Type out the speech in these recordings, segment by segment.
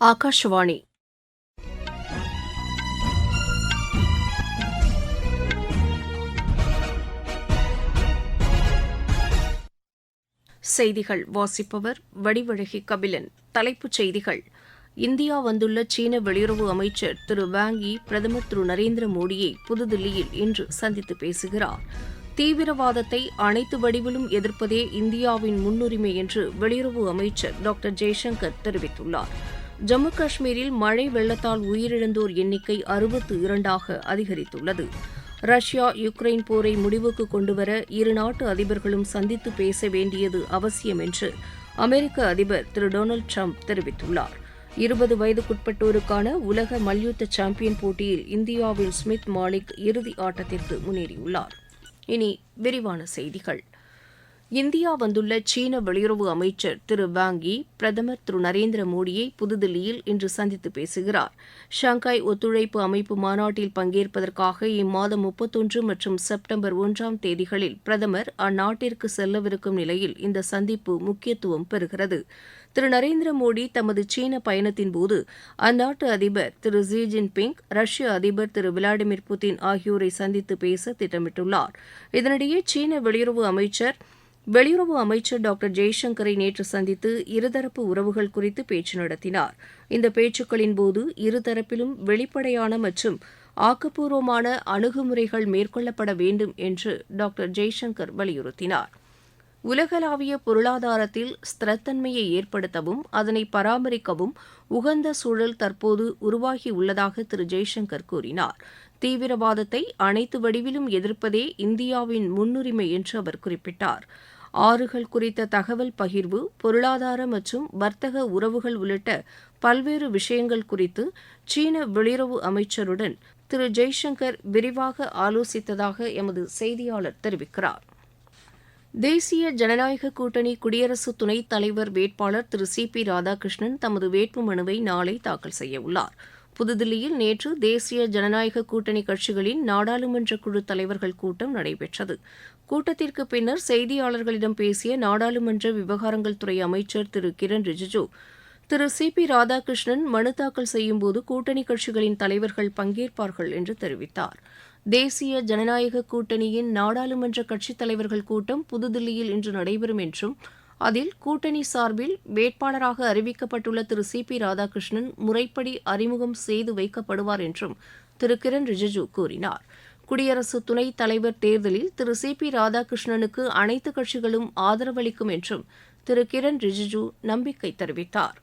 ஆகாஷ்வாணி செய்திகள் வாசிப்பவர் வடிவழகி கபிலன். தலைப்புச் செய்திகள். இந்தியா வந்துள்ள சீன வெளியுறவு அமைச்சர் திரு வாங் யி பிரதமர் திரு நரேந்திர மோடியை புதுதில்லியில் இன்று சந்தித்து பேசுகிறார். தீவிரவாதத்தை அனைத்து வடிவிலும் எதிர்ப்பதே இந்தியாவின் முன்னுரிமை என்று வெளியுறவு அமைச்சர் டாக்டர் ஜெய்சங்கர் தெரிவித்துள்ளார். ஜம்மு காஷ்மீரில் மழை வெள்ளத்தால் உயிரிழந்தோர் எண்ணிக்கை அறுபத்து இரண்டாக அதிகரித்துள்ளது. ரஷ்யா யுக்ரைன் போரை முடிவுக்கு கொண்டுவர இரு நாட்டு அதிபர்களும் சந்தித்து பேச வேண்டியது அவசியம் என்று அமெரிக்க அதிபர் திரு டொனால்டு ட்ரம்ப் தெரிவித்துள்ளார். இருபது வயதுக்குட்பட்டோருக்கான உலக மல்யுத்த சாம்பியன் போட்டியில் இந்தியாவின் ஸ்மித் மாலிக் இறுதி ஆட்டத்திற்கு முன்னேறியுள்ளார். இனி விரிவான செய்திகள். இந்தியா வந்துள்ள சீன வெளியுறவு அமைச்சர் திரு வாங் யி பிரதமர் திரு நரேந்திர மோடியை புதுதில்லியில் இன்று சந்தித்து பேசுகிறார். ஷாங்காய் ஒத்துழைப்பு அமைப்பு மாநாட்டில் பங்கேற்பதற்காக இம்மாதம் முப்பத்தொன்று மற்றும் செப்டம்பர் ஒன்றாம் தேதிகளில் பிரதமர் அந்நாட்டிற்கு செல்லவிருக்கும் நிலையில் இந்த சந்திப்பு முக்கியத்துவம் பெறுகிறது. திரு நரேந்திர மோடி தமது சீன பயணத்தின் போது அந்நாட்டு அதிபர் திரு ஜி ஜின்பிங் ரஷ்ய அதிபர் திரு விளாடிமிர் புதின் ஆகியோரை சந்தித்து பேச திட்டமிட்டுள்ளார். இதனிடையே சீன வெளியுறவு அமைச்சர் வெளியுறவு அமைச்சர் டாக்டர் ஜெய்சங்கரை நேற்று சந்தித்து இருதரப்பு உறவுகள் குறித்து பேச்சு நடத்தினார். இந்த பேச்சுக்களின்போது இருதரப்பிலும் வெளிப்படையான மற்றும் ஆக்கப்பூர்வமான அணுகுமுறைகள் மேற்கொள்ளப்பட வேண்டும் என்று டாக்டர் ஜெய்சங்கர் வலியுறுத்தினார். உலகளாவிய பொருளாதாரத்தில் ஸ்திரத்தன்மையை ஏற்படுத்தவும் அதனை பராமரிக்கவும் உகந்த சூழல் தற்போது உருவாகியுள்ளதாக திரு ஜெய்சங்கர் கூறினார். தீவிரவாதத்தை அனைத்து வடிவிலும் எதிர்ப்பதே இந்தியாவின் முன்னுரிமை என்று அவர் குறிப்பிட்டார். ஆறுகள் குறித்த தகவல் பகிர்வு பொருளாதார மற்றும் வர்த்தக உறவுகள் உள்ளிட்ட பல்வேறு விஷயங்கள் குறித்து சீன வெளியுறவு அமைச்சருடன் திரு ஜெய்சங்கர் விரிவாக ஆலோசித்ததாக எமது செய்தியாளர் தெரிவிக்கிறார். தேசிய ஜனநாயக கூட்டணி குடியரசு துணைத் தலைவர் வேட்பாளர் திரு சி பி ராதாகிருஷ்ணன் தமது வேட்புமனுவை நாளை தாக்கல் செய்யவுள்ளார் புதுதில்லியில் நேற்று தேசிய ஜனநாயக கூட்டணி கட்சிகளின் நாடாளுமன்ற குழு தலைவர்கள் கூட்டம் நடைபெற்றது. கூட்டத்திற்கு பின்னர் செய்தியாளர்களிடம் பேசிய நாடாளுமன்ற விவகாரங்கள் துறை அமைச்சர் திரு கிரண் ரிஜிஜு திரு சி பி ராதாகிருஷ்ணன் மனு தாக்கல் செய்யும்போது கூட்டணி கட்சிகளின் தலைவர்கள் பங்கேற்பார்கள் என்று தெரிவித்தார். தேசிய ஜனநாயக கூட்டணியின் நாடாளுமன்ற கட்சித் தலைவர்கள் கூட்டம் புதுதில்லியில் இன்று நடைபெறும் என்றும் அதில் கூட்டணி சார்பில் வேட்பாளராக அறிவிக்கப்பட்டுள்ள திரு சி பி ராதாகிருஷ்ணன் முறைப்படி அறிமுகம் செய்து வைக்கப்படுவார் என்றும் திரு கிரண் ரிஜிஜு கூறினார். குடியரசு துணைத் தலைவர் தேர்தலில் திரு சி பி ராதாகிருஷ்ணனுக்கு அனைத்து கட்சிகளும் ஆதரவளிக்கும் என்றும் திரு கிரண் ரிஜிஜு நம்பிக்கை தெரிவித்தார்.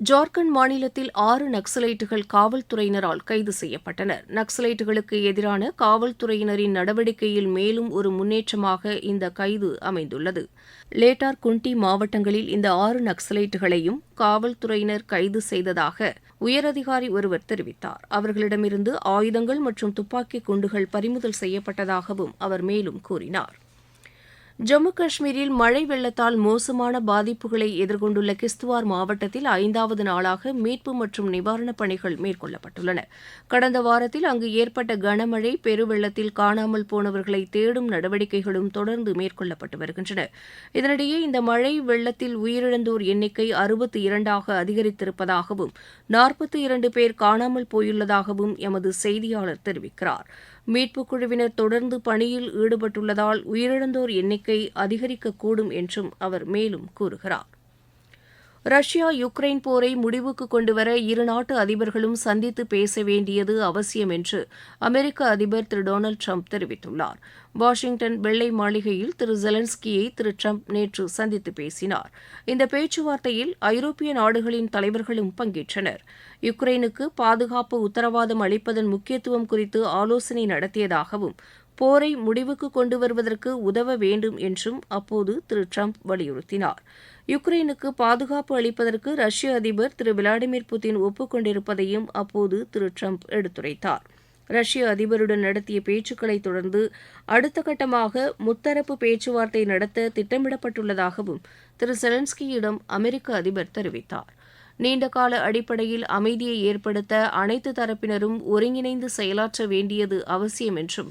ஜார்க்கண்ட் மாநிலத்தில் ஆறு நக்சலைட்டுகள் காவல்துறையினரால் கைது செய்யப்பட்டனர். நக்சலைட்டுகளுக்கு எதிரான காவல்துறையினரின் நடவடிக்கையில் மேலும் ஒரு முன்னேற்றமாக இந்த கைது அமைந்துள்ளது. லேட்டார் குண்டி மாவட்டங்களில் இந்த ஆறு நக்சலைட்டுகளையும் காவல்துறையினர் கைது செய்ததாக உயரதிகாரி ஒருவர் தெரிவித்தார். அவர்களிடமிருந்து ஆயுதங்கள் மற்றும் துப்பாக்கி குண்டுகள் பறிமுதல் செய்யப்பட்டதாகவும் அவர் மேலும் கூறினார். ஜம்மு காஷ்மீரில் மழை வெள்ளத்தால் மோசமான பாதிப்புகளை எதிர்கொண்டுள்ள கிஸ்துவார் மாவட்டத்தில் ஐந்தாவது நாளாக மீட்பு மற்றும் நிவாரணப் பணிகள் மேற்கொள்ளப்பட்டுள்ளன. கடந்த வாரத்தில் அங்கு ஏற்பட்ட கனமழை பெருவெள்ளத்தில் காணாமல் போனவர்களை தேடும் நடவடிக்கைகளும் தொடர்ந்து மேற்கொள்ளப்பட்டு வருகின்றன. இதனிடையே இந்த மழை வெள்ளத்தில் உயிரிழந்தோர் எண்ணிக்கை அறுபத்தி இரண்டாக அதிகரித்திருப்பதாகவும் நாற்பத்தி இரண்டு பேர் காணாமல் போயுள்ளதாகவும் எமது செய்தியாளர் தெரிவிக்கிறார். மீட்புக் குழுவினர் தொடர்ந்து பணியில் ஈடுபட்டுள்ளதால் உயிரிழந்தோர் எண்ணிக்கை அதிகரிக்கக்கூடும் என்றும் அவர் மேலும் கூறுகிறார். ரஷ்யா யுக்ரைன் போரை முடிவுக்கு கொண்டுவர இரு நாட்டு அதிபர்களும் சந்தித்து பேச வேண்டியது அவசியம் என்று அமெரிக்க அதிபர் திரு டொனால்டு ட்ரம்ப் தெரிவித்துள்ளார். வாஷிங்டன் வெள்ளை மாளிகையில் திரு ஜெலன்ஸ்கியை திரு ட்ரம்ப் நேற்று சந்தித்து பேசினார். இந்த பேச்சுவார்த்தையில் ஐரோப்பிய நாடுகளின் தலைவர்களும் பங்கேற்றனர். யுக்ரைனுக்கு பாதுகாப்பு உத்தரவாதம் அளிப்பதன் முக்கியத்துவம் குறித்து ஆலோசனை நடத்தியதாகவும் போரை முடிவுக்கு கொண்டு வருவதற்கு உதவ வேண்டும் என்றும் அப்போது திரு ட்ரம்ப் வலியுறுத்தினார். யுக்ரைனுக்கு பாதுகாப்பு அளிப்பதற்கு ரஷ்ய அதிபர் திரு விளாடிமிர் புதின் ஒப்புக்கொண்டிருப்பதையும் அப்போது திரு ட்ரம்ப் எடுத்துரைத்தார். ரஷ்ய அதிபருடன் நடத்திய பேச்சுக்களை தொடர்ந்து அடுத்த கட்டமாக முத்தரப்பு பேச்சுவார்த்தை நடத்த திட்டமிடப்பட்டுள்ளதாகவும் திரு செலன்ஸ்கியிடம் அமெரிக்க அதிபர் தெரிவித்தார். நீண்டகால அடிப்படையில் அமைதியை ஏற்படுத்த அனைத்து தரப்பினரும் ஒருங்கிணைந்து செயலாற்ற வேண்டியது அவசியம் என்றும்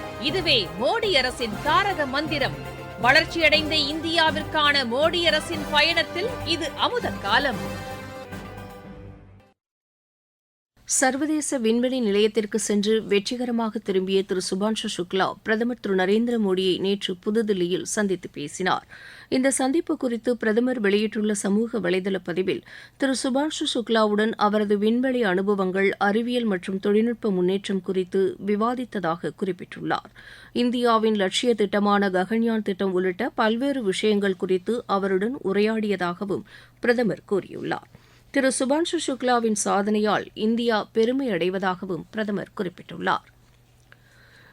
இதுவே மோடி அரசின் தாரக மந்திரம். வளர்ச்சியடைந்த இந்தியாவிற்கான மோடி அரசின் பயணத்தில் இது அமுத காலம். சர்வதேச விண்வெளி நிலையத்திற்கு சென்று வெற்றிகரமாக திரும்பிய திரு சுபான்ஷு சுக்லா பிரதமர் திரு நரேந்திர மோடியை நேற்று புதுதில்லியில் சந்தித்து பேசினார். இந்த சந்திப்பு குறித்து பிரதமர் வெளியிட்டுள்ள சமூக வலைதள பதிவில் திரு சுபான்ஷு சுக்லாவுடன் அவரது விண்வெளி அனுபவங்கள் அறிவியல் மற்றும் தொழில்நுட்ப முன்னேற்றம் குறித்து விவாதித்ததாக குறிப்பிட்டுள்ளார். இந்தியாவின் லட்சிய திட்டமான ககன்யான் திட்டம் உள்ளிட்ட பல்வேறு விஷயங்கள் குறித்து அவருடன் உரையாடியதாகவும் பிரதமர் கூறியுள்ளார். திரு சுபான்ஷு சுக்லாவின் சாதனையால் இந்தியா பெருமை அடைவதாகவும் பிரதமர் குறிப்பிட்டுள்ளார்.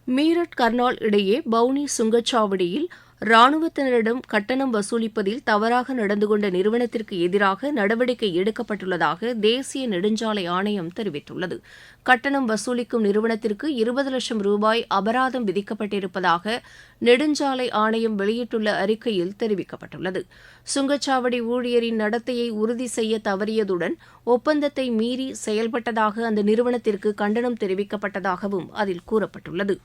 மீரட் கர்னால் இடையே பவுனி சுங்கச்சாவடியில் ராணுவத்தினரிடம் கட்டணம் வசூலிப்பதில் தவறாக நடந்து கொண்ட நிறுவனத்திற்கு எதிராக நடவடிக்கை எடுக்கப்பட்டுள்ளதாக தேசிய நெடுஞ்சாலை ஆணையம் தெரிவித்துள்ளது. கட்டணம் வசூலிக்கும் நிறுவனத்திற்கு இருபது லட்சம் ரூபாய் அபராதம் விதிக்கப்பட்டிருப்பதாக நெடுஞ்சாலை ஆணையம் வெளியிட்டுள்ள அறிக்கையில் தெரிவிக்கப்பட்டுள்ளது. சுங்கச்சாவடி ஊழியரின் நடத்தையை உறுதி செய்ய தவறியதுடன் ஒப்பந்தத்தை மீறி செயல்பட்டதாக அந்த நிறுவனத்திற்கு கண்டனம் தெரிவிக்கப்பட்டதாகவும் அதில் கூறப்பட்டுள்ளது.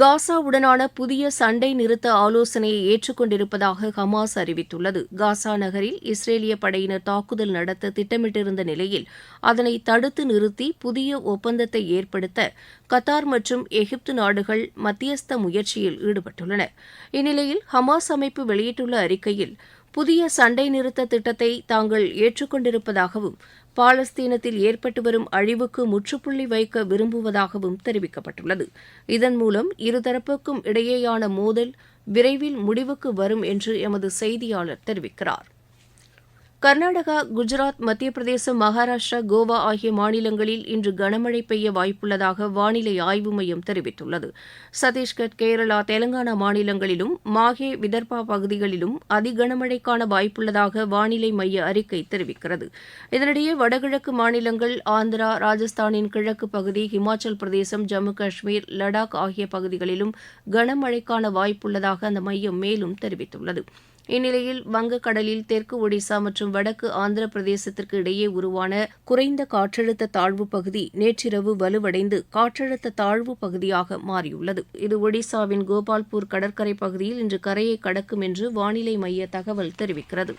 காசாவுடனான புதிய சண்டை நிறுத்த ஆலோசனையை ஏற்றுக்கொண்டிருப்பதாக ஹமாஸ் அறிவித்துள்ளது. காசா நகரில் இஸ்ரேலிய படையினர் தாக்குதல் நடத்த திட்டமிட்டிருந்த நிலையில் அதனை தடுத்து நிறுத்தி புதிய ஒப்பந்தத்தை ஏற்படுத்த கத்தார் மற்றும் எகிப்து நாடுகள் மத்தியஸ்த முயற்சியில் ஈடுபட்டுள்ளன. இந்நிலையில் ஹமாஸ் அமைப்பு வெளியிட்டுள்ள அறிக்கையில் புதிய சண்டை நிறுத்த திட்டத்தை தாங்கள் ஏற்றுக்கொண்டிருப்பதாகவும் பாலஸ்தீனத்தில் ஏற்பட்டு வரும் அழிவுக்கு முற்றுப்புள்ளி வைக்க விரும்புவதாகவும் தெரிவிக்கப்பட்டுள்ளது. இதன் மூலம் இருதரப்புக்கும் இடையேயான மோதல் விரைவில் முடிவுக்கு வரும் என்று எமது செய்தியாளர் தெரிவிக்கிறார். கர்நாடகா குஜராத் மத்திய பிரதேசம் மகாராஷ்டிரா கோவா ஆகிய மாநிலங்களில் இன்று கனமழை பெய்ய வாய்ப்புள்ளதாக வானிலை ஆய்வு மையம் தெரிவித்துள்ளது. சத்தீஸ்கர் கேரளா தெலங்கானா மாநிலங்களிலும் மாஹே விதர்பா பகுதிகளிலும் அதிகனமழைக்கான வாய்ப்புள்ளதாக வானிலை மைய அறிக்கை தெரிவிக்கிறது. இதனிடையே வடகிழக்கு மாநிலங்கள் ஆந்திரா ராஜஸ்தானின் கிழக்கு பகுதி ஹிமாச்சல் பிரதேசம் ஜம்மு காஷ்மீர் லடாக் ஆகிய பகுதிகளிலும் கனமழைக்கான வாய்ப்புள்ளதாக அந்த மையம் மேலும் தெரிவித்துள்ளது. இந்நிலையில் வங்கக்கடலில் தெற்கு ஒடிசா மற்றும் வடக்கு ஆந்திர பிரதேசத்திற்கு இடையே உருவான குறைந்த காற்றழுத்த தாழ்வு பகுதி நேற்றிரவு வலுவடைந்து காற்றழுத்த தாழ்வு பகுதியாக மாறியுள்ளது. இது ஒடிசாவின் கோபால்பூர் கடற்கரை பகுதியில் இன்று கரையை கடக்கும் என்று வானிலை மைய தகவல் தெரிவிக்கிறது.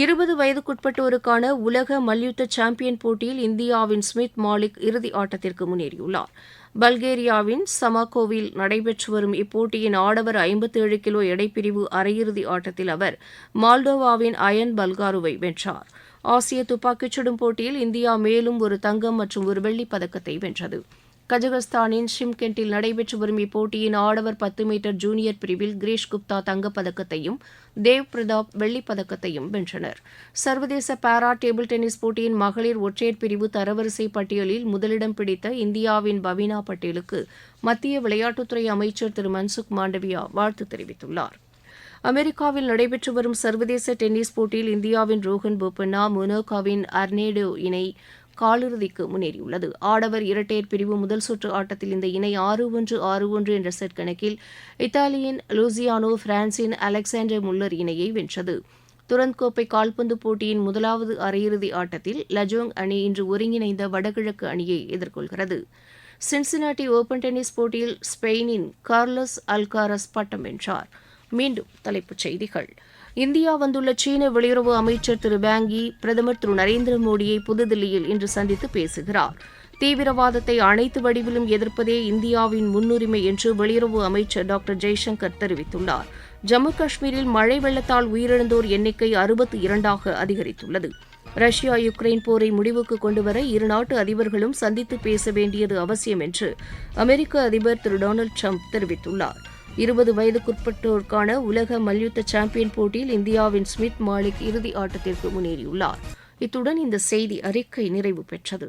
இருபது வயதுக்குட்பட்டோருக்கான உலக மல்யுத்த சாம்பியன் போட்டியில் இந்தியாவின் ஸ்மித் மாலிக் இறுதி ஆட்டத்திற்கு முன்னேறியுள்ளார். பல்கேரியாவின் சமாகோவில் நடைபெற்று வரும் இப்போட்டியின் ஆடவர் ஐம்பத்தேழு கிலோ எடைப்பிரிவு அரையிறுதி ஆட்டத்தில் அவர் மால்டோவாவின் அயன் பல்காருவை வென்றார். ஆசிய துப்பாக்கிச் சுடும் போட்டியில் இந்தியா மேலும் ஒரு தங்கம் மற்றும் ஒரு வெள்ளிப் பதக்கத்தை வென்றது. கஜகஸ்தானின் ஷிம்கெண்டில் நடைபெற்று வரும் இப்போட்டியின் ஆடவர் பத்து மீட்டர் ஜூனியர் பிரிவில் கிரீஷ் குப்தா தங்கப்பதக்கத்தையும் தேவ் பிரதாப் வெள்ளிப்பதக்கத்தையும் வென்றனர். சர்வதேச பாரா டேபிள் டென்னிஸ் போட்டியின் மகளிர் ஒற்றையர் பிரிவு தரவரிசை பட்டியலில் முதலிடம் பிடித்த இந்தியாவின் பவீனா பட்டேலுக்கு மத்திய விளையாட்டுத்துறை அமைச்சர் திரு மன்சுக் மாண்டவியா வாழ்த்து தெரிவித்துள்ளார். அமெரிக்காவில் நடைபெற்று வரும் சர்வதேச டென்னிஸ் போட்டியில் இந்தியாவின் ரோஹன் போபண்ணா மொனோகாவின் அர்னேடோ இணை காலிறுதிக்கு முன்னேறியுள்ளது. ஆடவர் இரட்டையர் பிரிவு முதல் சுற்று ஆட்டத்தில் இந்த இணை ஆறு ஒன்று ஆறு ஒன்று என்ற செட் கணக்கில் இத்தாலியின் லூசியானோ பிரான்சின் அலெக்சாண்டர் முல்லர் இணையை வென்றது. துரந்த் கோப்பை கால்பந்து போட்டியின் முதலாவது அரையிறுதி ஆட்டத்தில் லஜோங் அணி இன்று ஒருங்கிணைந்த வடகிழக்கு அணியை எதிர்கொள்கிறது. சின்சினாட்டி ஓபன் டென்னிஸ் போட்டியில் ஸ்பெயினின் கார்லஸ் அல்காரஸ் பட்டம் வென்றார். மீண்டும் தலைப்புச் செய்திகள். இந்தியா வந்துள்ள சீன வெளியுறவு அமைச்சர் திரு பேங்கி பிரதமர் திரு நரேந்திர மோடியை புதுதில்லியில் இன்று சந்தித்து பேசுகிறார். தீவிரவாதத்தை அனைத்து வடிவிலும் எதிர்ப்பதே இந்தியாவின் முன்னுரிமை என்று வெளியுறவு அமைச்சர் டாக்டர் ஜெய்சங்கர் தெரிவித்துள்ளார். ஜம்மு காஷ்மீரில் மழை வெள்ளத்தால் உயிரிழந்தோர் எண்ணிக்கை அறுபத்தி இரண்டாக அதிகரித்துள்ளது. ரஷ்யா யுக்ரைன் போரை முடிவுக்கு கொண்டுவர இருநாட்டு அதிபர்களும் சந்தித்து பேச வேண்டியது அவசியம் என்று அமெரிக்க அதிபர் திரு டொனால்டு ட்ரம்ப் தெரிவித்துள்ளார். இருபது வயதுக்குட்பட்டோருக்கான உலக மல்யுத்த சாம்பியன் போட்டியில் இந்தியாவின் ஸ்மித் மாலிக் இறுதி ஆட்டத்திற்கு முன்னேறியுள்ளார். இத்துடன் இந்த செய்தி அறிக்கை நிறைவு பெற்றது.